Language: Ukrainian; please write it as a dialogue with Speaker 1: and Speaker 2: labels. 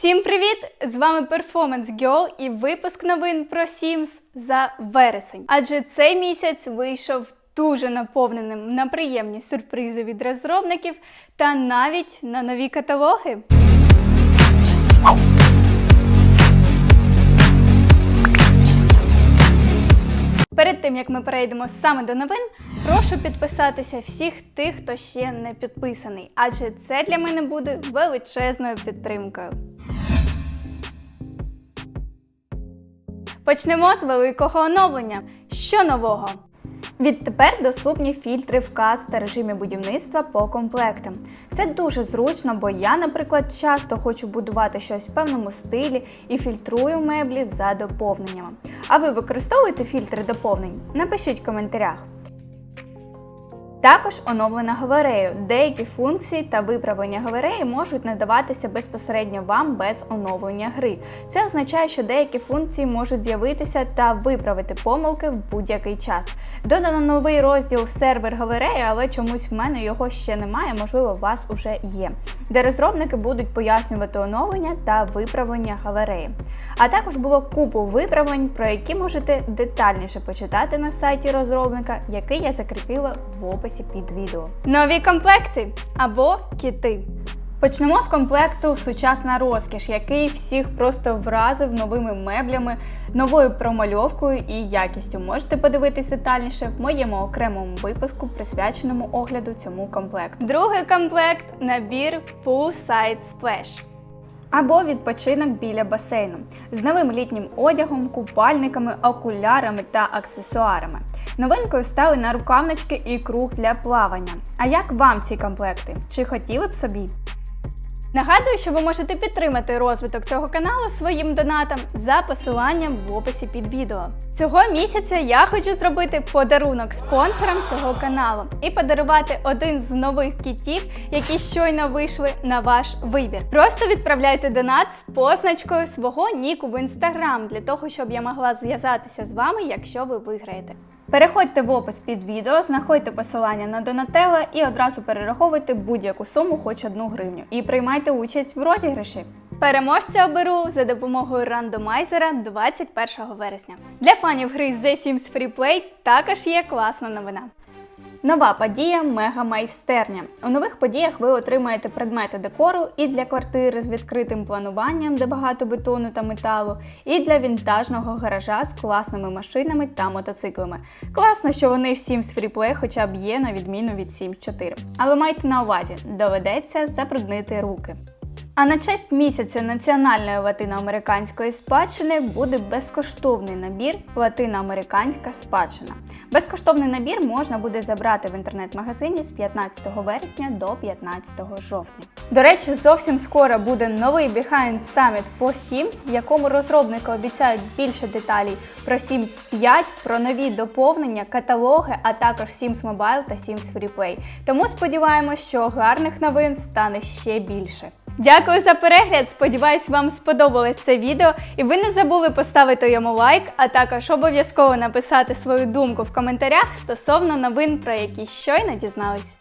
Speaker 1: Всім привіт! З вами Performance Girl і випуск новин про Sims за вересень. Адже цей місяць вийшов дуже наповненим на приємні сюрпризи від розробників та навіть на нові каталоги. Перед тим як ми перейдемо саме до новин, прошу підписатися всіх тих, хто ще не підписаний, адже це для мене буде величезною підтримкою. Почнемо з великого оновлення. Що нового? Відтепер доступні фільтри вказ та режимі будівництва по комплектам. Це дуже зручно, бо я, наприклад, часто хочу будувати щось в певному стилі і фільтрую меблі за доповненнями. А ви використовуєте фільтри доповнень? Напишіть в коментарях. Також оновлена галерею. Деякі функції та виправлення галереї можуть надаватися безпосередньо вам без оновлення гри. Це означає, що деякі функції можуть з'явитися та виправити помилки в будь-який час. Додано новий розділ сервер галереї, але чомусь в мене його ще немає, можливо, у вас уже є, де розробники будуть пояснювати оновлення та виправлення галереї. А також було купу виправлень, про які можете детальніше почитати на сайті розробника, який я закріпила в описі під відео. Нові комплекти або кіти. Почнемо з комплекту Сучасна розкіш, який всіх просто вразив новими меблями, новою промальовкою і якістю. Можете подивитись детальніше в моєму окремому випуску, присвяченому огляду цьому комплекту. Другий комплект набір Poolside Splash або відпочинок біля басейну з новим літнім одягом, купальниками, окулярами та аксесуарами. Новинкою стали нарукавнички і круг для плавання. А як вам ці комплекти? Чи хотіли б собі? Нагадую, що ви можете підтримати розвиток цього каналу своїм донатом за посиланням в описі під відео. Цього місяця я хочу зробити подарунок спонсорам цього каналу і подарувати один з нових кітів, які щойно вийшли на ваш вибір. Просто відправляйте донат з позначкою свого ніку в інстаграм для того, щоб я могла зв'язатися з вами, якщо ви виграєте. Переходьте в опис під відео, знаходьте посилання на Донателла і одразу перераховуйте будь-яку суму, хоч одну гривню, і приймайте участь в розіграші. Переможця оберу за допомогою рандомайзера 21 вересня. Для фанів гри The Sims Free Play також є класна новина. Нова подія мега майстерня. У нових подіях ви отримаєте предмети декору і для квартири з відкритим плануванням, де багато бетону та металу, і для вінтажного гаража з класними машинами та мотоциклами. Класно, що вони в Sims Freeplay хоча б є на відміну від Sims 4. Але майте на увазі, доведеться забруднити руки. А на честь місяця національної латиноамериканської спадщини буде безкоштовний набір Латиноамериканська спадщина. Безкоштовний набір можна буде забрати в інтернет-магазині з 15 вересня до 15 жовтня. До речі, зовсім скоро буде новий Behind Summit по Sims, в якому розробники обіцяють більше деталей про Sims 5, про нові доповнення, каталоги, а також Sims Mobile та Sims Freeplay. Тому сподіваємось, що гарних новин стане ще більше. Дякую за перегляд! Сподіваюсь, вам сподобалось це відео і ви не забули поставити йому лайк, а також обов'язково написати свою думку в коментарях стосовно новин, про які щойно дізнались.